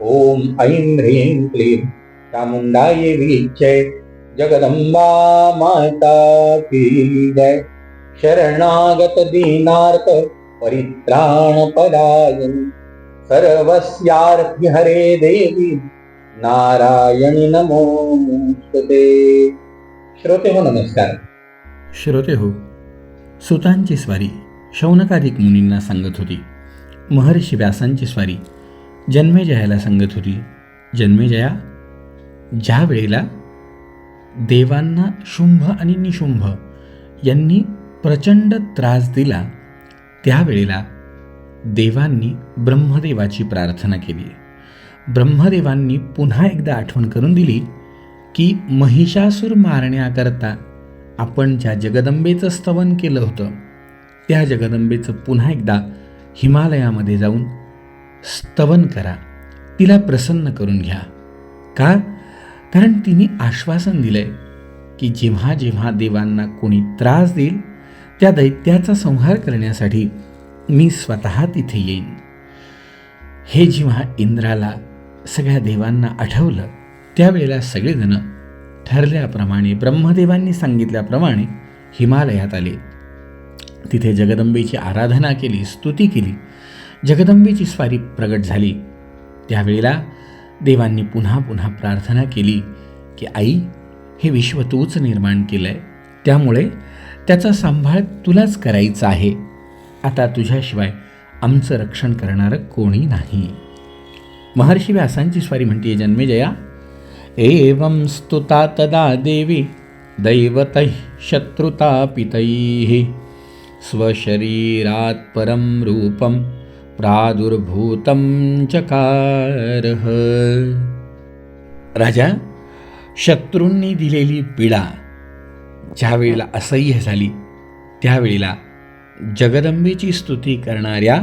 ॐ ऐं ह्रीं क्लीं चामुंडाय वीक्षे जगदंबा माता की जय। शरणागत दीनार्थ परित्राण पदायन हरे देवी। नारायणी नमोस्तुते श्रोते हो नमस्कार। श्रोते हो सुतांची स्वारी शौनकाधिक मुनींना सांगत होती महर्षी व्यासांची स्वारी जन्मेजयाला सांगत होती. जन्मेजया ज्या वेळेला देवांना शुंभ आणि निशुंभ यांनी प्रचंड त्रास दिला त्यावेळेला देवांनी ब्रह्मदेवाची प्रार्थना केली. ब्रह्मदेवांनी पुन्हा एकदा आठवण करून दिली की महिषासूर मारण्याकरता आपण ज्या जगदंबेचं स्तवन केलं होतं त्या जगदंबेचं पुन्हा एकदा हिमालयामध्ये जाऊन स्तवन करा. तिला प्रसन्न करून घ्या. का? कारण तिने आश्वासन दिलंय की जेव्हा जेव्हा देवांना कोणी त्रास देईल त्या दैत्याचा संहार करण्यासाठी मी स्वतः तिथे येईन. हे जेव्हा इंद्राला सगळ्या देवांना आठवलं त्यावेळेला सगळेजण ठरल्याप्रमाणे ब्रह्मदेवांनी सांगितल्याप्रमाणे हिमालयात आले. तिथे जगदंबेची आराधना केली स्तुती केली जगदंबेची स्वारी प्रगट झाली. त्यावेळेला देवांनी पुन्हा पुन्हा प्रार्थना केली की आई हे विश्व तूच निर्माण केलं आहे त्यामुळे त्याचा सांभाळ तुलाच करायचा आहे. आता तुझ्याशिवाय आमचं रक्षण करणारं कोणी नाही. महर्षी व्यासांची स्वारी म्हणते जन्मेजया एवं स्तुता तदा देवी दैवतैः शत्रुतापितैः स्वशरीरात् परं रूपं प्रादुर्भूतं चकारः। राजा शत्रूंनी दिलेली पीडा ज्यावेळेला असह्य झाली त्यावेळेला जगदंबेची स्तुती करणाऱ्या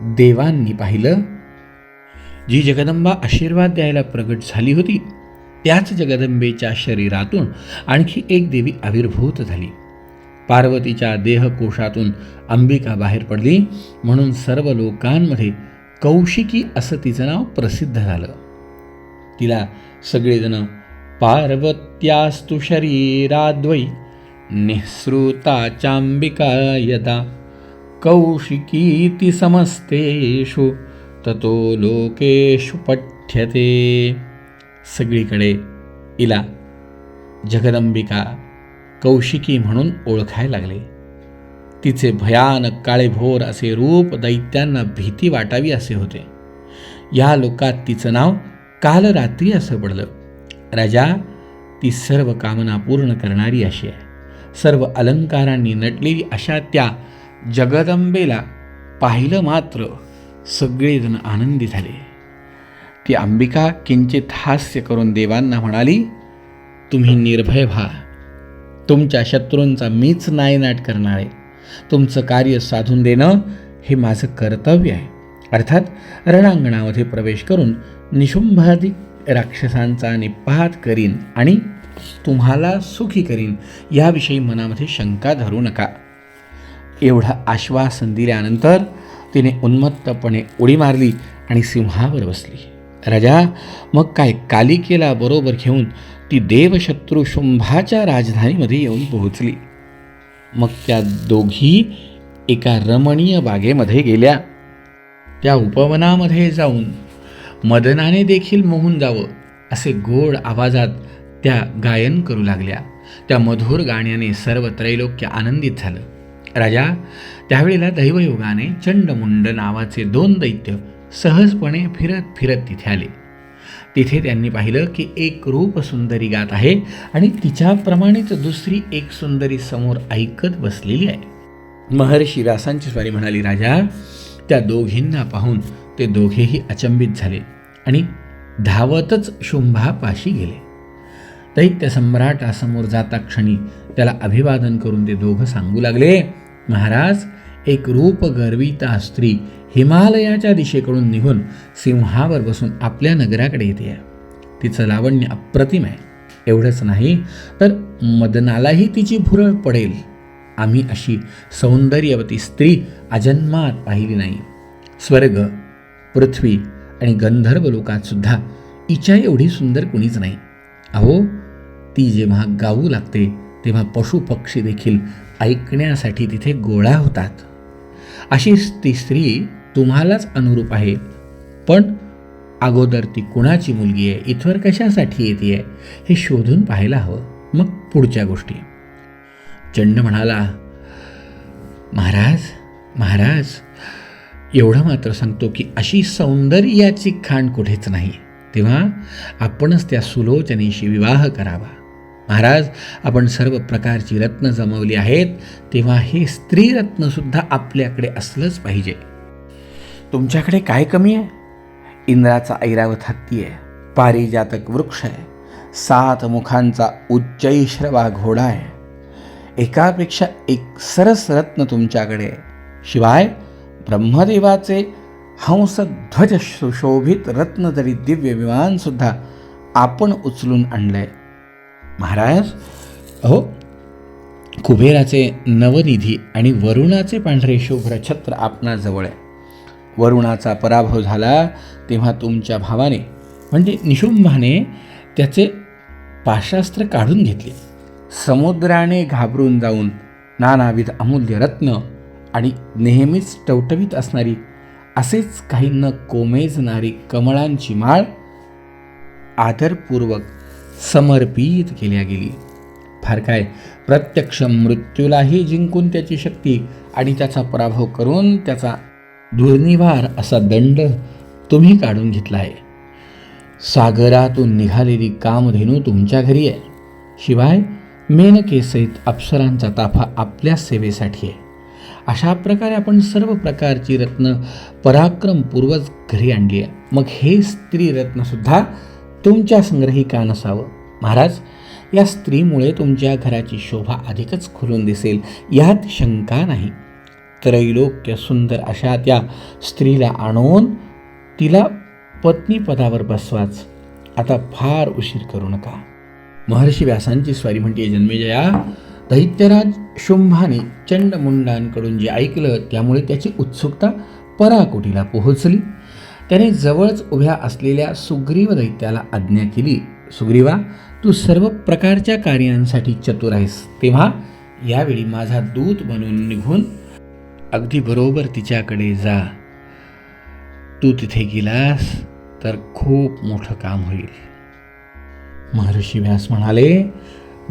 देवांनी पाहिलं. जी जगदंबा आशीर्वाद द्यायला प्रगट झाली होती त्याच जगदंबेच्या शरीरातून आणखी एक देवी आविर्भूत झाली. पार्वतीच्या देहकोशातून अंबिका बाहेर पडली. म्हणून सर्व लोकांमध्ये कौशिकी असं तिचं नाव प्रसिद्ध झालं. तिला सगळेजण पार्वत्यास्तु शरीराद्वै निःसृता चांबिका यदा कौशिकीति समस्तेषु ततो लोकेषु पठ्यते. सगळीकडे इला जगदंबिका कौशिकी म्हणून ओळखायला लागले. तिचे भयानक काळेभोर असे रूप दैत्यांना भीती वाटावी असे होते. या लोकात तिचं नाव काल रात्री असं पडलं. राजा ती सर्व कामना पूर्ण करणारी अशी आहे. सर्व अलंकारांनी नटलेली अशा त्या जगदंबेला पाहिलं मात्र सगळेजण आनंदी झाले. ती अंबिका किंचित हास्य करून देवांना म्हणाली तुम्ही निर्भय व्हा. तुमच्या शत्रूंचा मीच नायनाट करणार आहे. तुमचं कार्य साधून देणं हे माझं कर्तव्य आहे. अर्थात रणांगणामध्ये प्रवेश करून निशुंभाधिक राक्षसांचा निपात करीन आणि तुम्हाला सुखी करीन याविषयी मनामध्ये शंका धरू नका. एवढं आश्वासन दिल्यानंतर तिने उन्मत्तपणे उडी मारली आणि सिंहावर बसली. राजा मग काय कालिकेला बरोबर घेऊन ती देवशत्रू शुंभाच्या राजधानीमध्ये येऊन पोहोचली. मग त्या दोघी एका रमणीय बागेमध्ये गेल्या. त्या उपवनामध्ये जाऊन मदनाने देखील मोहून जावं असे गोड आवाजात त्या गायन करू लागल्या. त्या मधुर गाण्याने सर्व त्रैलोक्य आनंदित झालं. राजा त्यावेळेला दैवयोगाने चंडमुंड नावाचे दोन दैत्य सहजपणे फिरत फिरत तिथे आले. तिथे त्यांनी पाहिलं की एक रूप सुंदरी गात आहे आणि तिच्याप्रमाणेच दुसरी एक सुंदरी समोर ऐकत बसलेली आहे. महर्षी व्यासांची स्वारी म्हणाली राजा त्या दोघींना पाहून ते दोघेही अचंबित झाले आणि धावतच शुंभापाशी गेले. दैत्य सम्राटासमोर जाता क्षणी त्याला अभिवादन करून ते दोघं सांगू लागले महाराज एक रूप गर्विता स्त्री हिमालयाच्या दिशेकडून निघून सिंहावर बसून आपल्या नगराकडे येते आहे. तिचं लावण्य अप्रतिम आहे. एवढंच नाही तर मदनालाही तिची भुरळ पडेल. आम्ही अशी सौंदर्यवती स्त्री अजन्मात पाहिली नाही. स्वर्ग पृथ्वी आणि गंधर्व लोकात सुद्धा हिच्या एवढी सुंदर कुणीच नाही. अहो ती जेव्हा गाऊ लागते तेव्हा पशुपक्षी देखील ऐकण्यासाठी तिथे गोळा होतात. अशी ती स्त्री तुम्हालाच अनुरूप आहे. पण अगोदर ती कुणाची मुलगी आहे इथवर कशासाठी येते आहे हे शोधून पाहायला हवं. मग पुढच्या गोष्टी. चंड म्हणाला महाराज महाराज एवढं मात्र सांगतो की अशी सौंदर्याची खाण कुठेच नाही. तेव्हा आपणच त्या सुलोचनेशी विवाह करावा. महाराज आपण सर्व प्रकारची रत्न जमवली आहेत तेव्हा हे स्त्री रत्नसुद्धा आपल्याकडे असलंच पाहिजे. तुमच्याकडे काय कमी आहे? इंद्राचा ऐरावत हत्ती आहे पारिजातक वृक्ष आहे सात मुखांचा उच्चैश्रवा घोडा आहे. एकापेक्षा एक सरस रत्न तुमच्याकडे शिवाय ब्रह्मदेवाचे हंसध्वज सुशोभित रत्न तरी दिव्य विमान सुद्धा आपण उचलून आणलंय. महाराज? अहो कुबेराचे नवनिधी आणि वरुणाचे पांढरे शुभ्र छत्र आपणाजवळ आहे. वरुणाचा पराभव झाला तेव्हा तुमच्या भावाने म्हणजे निशुंभाने त्याचे पाशास्त्र काढून घेतले. समुद्राने घाबरून जाऊन नानाविध अमूल्य रत्न आणि नेहमीच टवटवीत असणारी असेच काही न कोमेजणारी कमळांची माळ आदरपूर्वक समर्पित केल्या गेली. फार काय? प्रत्यक्ष मृत्यूलाही जिंकून त्याची शक्ती आणि त्याचा पराभव करून त्याचा दुर्निवार असा दंड तुम्ही काढून घेतला आहे सागरातून निघालेली कामधेनू तुमच्या घरी आहे. शिवाय मेनकेसहित अप्सरांचा ताफा आपल्या सेवेसाठी आहे. अशा प्रकारे आपण सर्व प्रकारची रत्न पराक्रमपूर्वक घरी आणली आहे. मग हे स्त्री रत्नसुद्धा तुमच्या संग्रही का नसावं? महाराज या स्त्रीमुळे तुमच्या घराची शोभा अधिकच खुलून दिसेल यात शंका नाही. त्रैलोक्य सुंदर अशा त्या स्त्रीला आणून तिला पत्नीपदावर बसवाच. आता फार उशीर करू नका. महर्षी व्यासांची स्वारी म्हणते जन्मेजया दैत्यराज शुंभाने चंडमुंडांकडून जे ऐकलं त्यामुळे त्याची उत्सुकता पराकोटीला पोहोचली. त्याने जवळच उभ्या असलेल्या सुग्रीव दैत्याला आज्ञा केली. सुग्रीवा तू सर्व प्रकारच्या कार्यांसाठी चतुर आहेस. तेव्हा यावेळी माझा दूत बनून निघून अगदी बरोबर तिच्याकडे जा. तू तिथे गेलास तर खूप मोठं काम होईल. महर्षी व्यास म्हणाले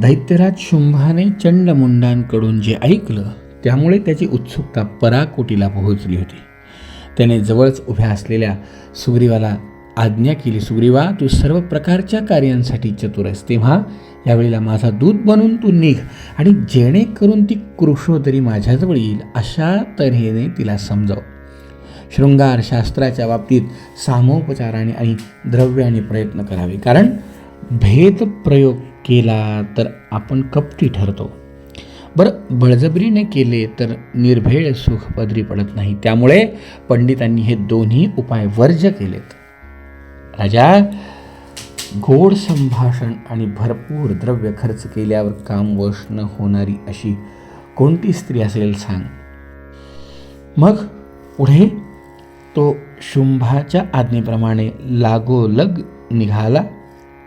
दैत्यराज शुंभाने चंडमुंडांकडून जे ऐकलं त्यामुळे त्याची उत्सुकता पराकोटीला पोहोचली होती. त्याने जवळच उभ्या असलेल्या सुग्रीवाला आज्ञा केली सुग्रीवा तू सर्व प्रकारच्या कार्यांसाठी चतुर आहेस. तेव्हा यावेळेला माझा दूत बनून तू निघ आणि जेणेकरून ती कृषोदरी माझ्याजवळ येईल अशा तऱ्हेने तिला समजाव. शृंगार शास्त्राच्या बाबतीत सामोपचाराने आणि द्रव्याने प्रयत्न करावे. कारण भेद प्रयोग केला तर आपण कपटी ठरतो. बरं बळजबरीने केले तर निर्भेळ सुख पदरी पडत नाही. त्यामुळे पंडितांनी हे दोन्ही उपाय वर्ज्य केलेत. राजा गोड संभाषण आणि भरपूर द्रव्य खर्च केल्यावर काम वश न होणारी अशी कोणती स्त्री असेल सांग. मग पुढे तो शुंभाच्या आज्ञेप्रमाणे लागोलग निघाला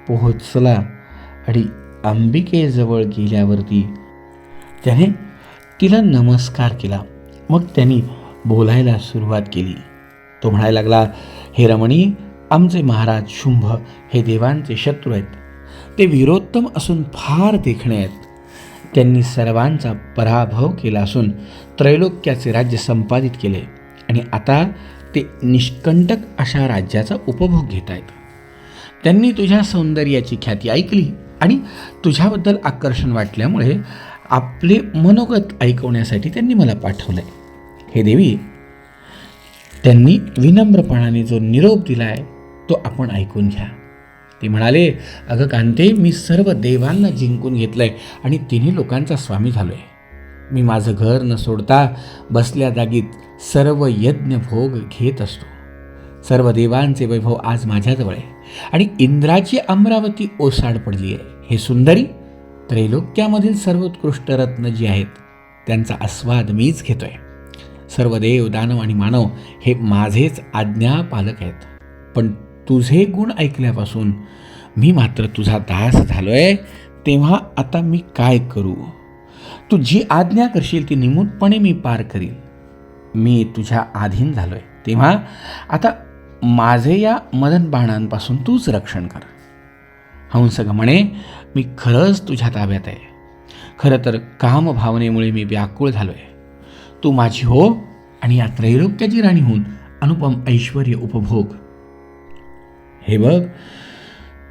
पोहोचला आणि अंबिकेजवळ गेल्यावरती त्याने तिला नमस्कार केला. मग त्यांनी बोलायला सुरुवात केली. तो म्हणायला लागला हे रमणी आमचे महाराज शुंभ हे देवांचे शत्रू आहेत. ते वीरोत्तम असून फार देखणे आहेत. त्यांनी सर्वांचा पराभव केला असून त्रैलोक्याचे राज्य संपादित केले आणि आता ते निष्कंटक अशा राज्याचा उपभोग घेत आहेत. त्यांनी तुझ्या सौंदर्याची ख्याती ऐकली आणि तुझ्याबद्दल आकर्षण वाटल्यामुळे आपले मनोगत ऐकवण्यासाठी त्यांनी मला पाठवलंय. हे देवी त्यांनी विनम्रपणाने जो निरोप दिला आहे तो आपण ऐकून घ्या. ते म्हणाले अगं कांते मी सर्व देवांना जिंकून घेतलंय आणि तिन्ही लोकांचा स्वामी झालोय. मी माझं घर न सोडता बसल्या जागीत सर्व यज्ञ भोग घेत असतो. सर्व देवांचे वैभव आज माझ्याजवळ आहे आणि इंद्राची अमरावती ओसाड पडली आहे हे सुंदरी त्रैलोक्यामधील सर्वोत्कृष्ट रत्न जी आहेत त्यांचा आस्वाद मीच घेतोय. सर्व देव दानव आणि मानव हे माझेच आज्ञा पालक आहेत. पण तुझे गुण ऐकल्यापासून मी मात्र तुझा दास झालोय तेव्हा आता मी काय करू? तू जी आज्ञा करशील ती निमूटपणे मी पार करील. मी तुझ्या अधीन झालोय तेव्हा आता माझे या मदन बाणांपासून तूच रक्षण कर. हंसग म्हणे मी खरंच तुझ्या ताब्यात आहे. खरं तर कामभावनेमुळे मी व्याकुळ झालोय. तू माझी हो आणि या त्रैलोक्याची राणी होऊन अनुपम ऐश्वर उपभोग. हे बघ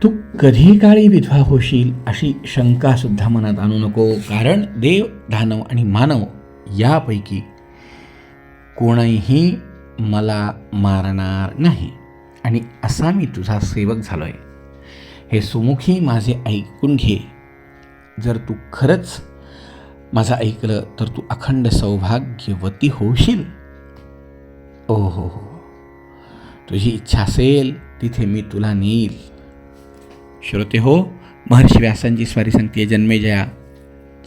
तू कधी काळी विधवा होशील अशी शंका सुद्धा मनात आणू नको कारण देव दानव आणि मानव यापैकी कोणीही मला मारणार नाही. आणि असा मी तुझा सेवक झालो आहे हे सुमुखी माझे ऐकून घे. जर तू खरंच माझं ऐकलं तर तू अखंड सौभाग्यवती होशील. ओ हो हो. तुझी इच्छा असेल तिथे मी तुला नेईल. श्रोते हो महर्षी व्यासांची स्वारी सांगते जन्मेजया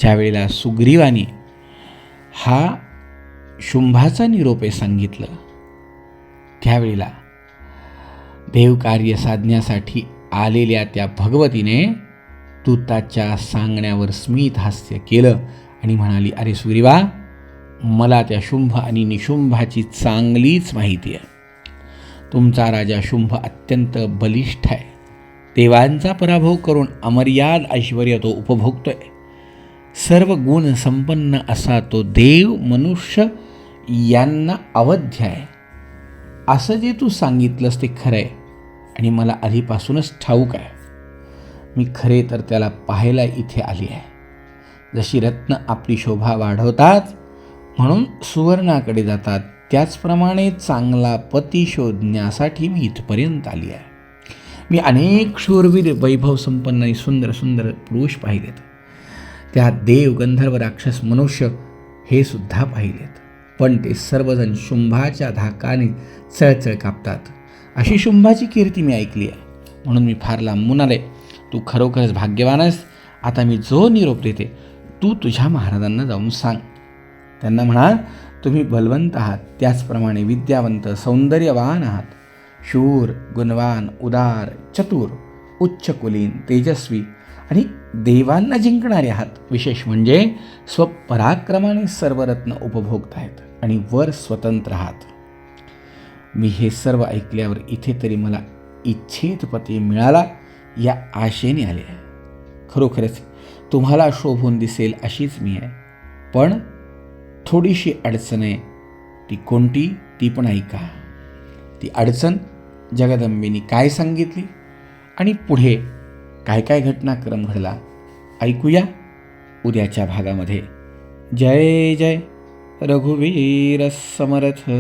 ज्यावेळेला सुग्रीवाने सुग्रीवानी हा शुंभाचा निरोप आहे सांगितलं त्यावेळेला देवकार्य साधण्यासाठी आलेल्या त्या भगवतीने तुताच्या सांगण्यावर स्मित हास्य केलं आणि म्हणाली अरे सुग्रीवा मला त्या शुंभ आणि निशुंभाची चांगलीच माहिती आहे. तुमचा राजा शुंभ अत्यंत बलिष्ठ आहे. देवांचा पराभव करून अमर्याद ऐश्वर तो उपभोगतोय. सर्व गुण संपन्न असा तो देव मनुष्य यांना अवध्य आहे. असं जे तू सांगितलंस ते खरं आहे. आणि मला आधीपासूनच ठाऊक आहे. मी खरे तर त्याला पाहायला इथे आली आहे. जशी रत्न आपली शोभा वाढवतात म्हणून सुवर्णाकडे जातात. त्याचप्रमाणे चांगला पती शोधण्यासाठी मी इथपर्यंत आली आहे. मी अनेक शूरवीर वैभव संपन्न आणि सुंदर सुंदर पुरुष पाहिलेत. त्या देव गंधर्व राक्षस मनुष्य हे सुद्धा पाहिलेत. पण ते सर्वजण शुंभाच्या धाकाने चळचळ कापतात. अशी शुंभाची कीर्ती मी ऐकली आहे. म्हणून मी फार लांबून आले तू खरोखरच भाग्यवान आहेस. आता मी जो निरोप देते तू तुझ्या महाराजांना जाऊन सांग. त्यांना म्हणा तुम्ही बलवंत आहात. त्याचप्रमाणे विद्यावंत सौंदर्यवान आहात. शूर गुणवान उदार चतुर उच्च कुलीन तेजस्वी आणि देवांना जिंकणारे आहात. विशेष म्हणजे स्वपराक्रमाने सर्व रत्न उपभोगत आहेत आणि वर स्वतंत्र आहात. मी हे सर्व ऐकल्यावर इथे तरी मला इच्छित पती मिळाला या आशेने आले आहे. खरोखरच तुम्हाला शोभून दिसेल अशीच मी आहे. पण थोडीशी अडचण आहे. ती कोणती ती पण ऐका. ती अडचण जगदंबेनी काय सांगितली? आणि पुढे काय काय घटनाक्रम घडला? ऐकूया उद्याच्या भागामध्ये. जय जय. रघुवीर समर्थ.